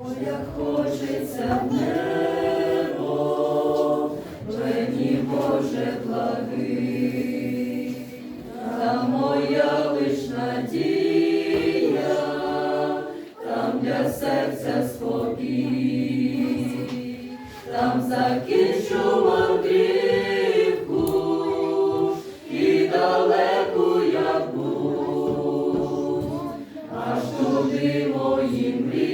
Як хочеться в небо, мені Боже благий, там моя лиш надія, там для серця спокій, там закінчу мандрівку і далеку я буду, аж туди мої мрії,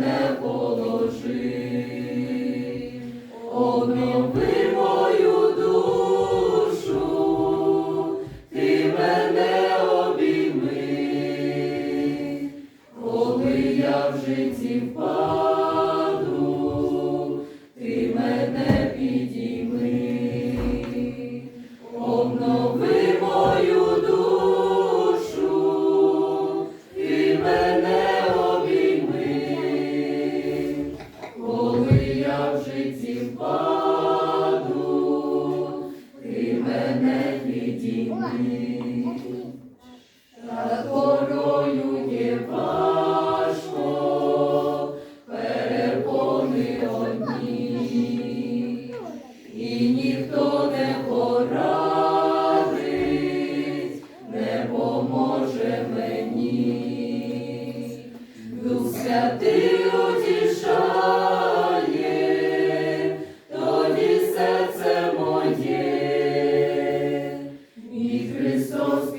мене положи, обнови мою душу, ти мене обійми, коли я в житті впаду, мене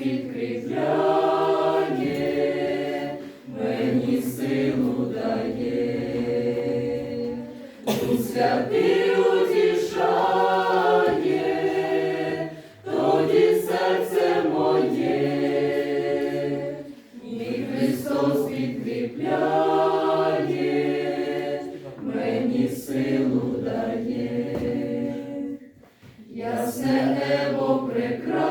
підкріпляє, мені силу дає, Дух святий утішає, тоді серце моє, мій Христос підкріпляє, мені силу дає. Ясне небо прекрасне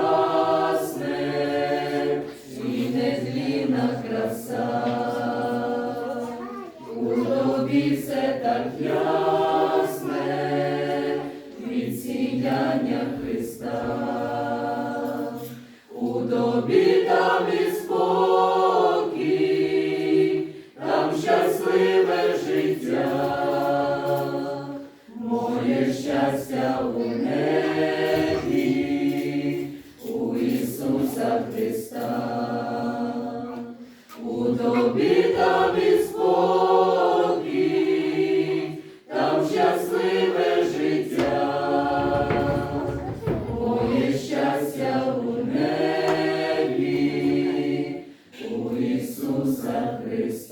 тобі все так ясне від сіяння Христа, у тобі там і спокій, там щасливе життя, моє щастя у небі. Christ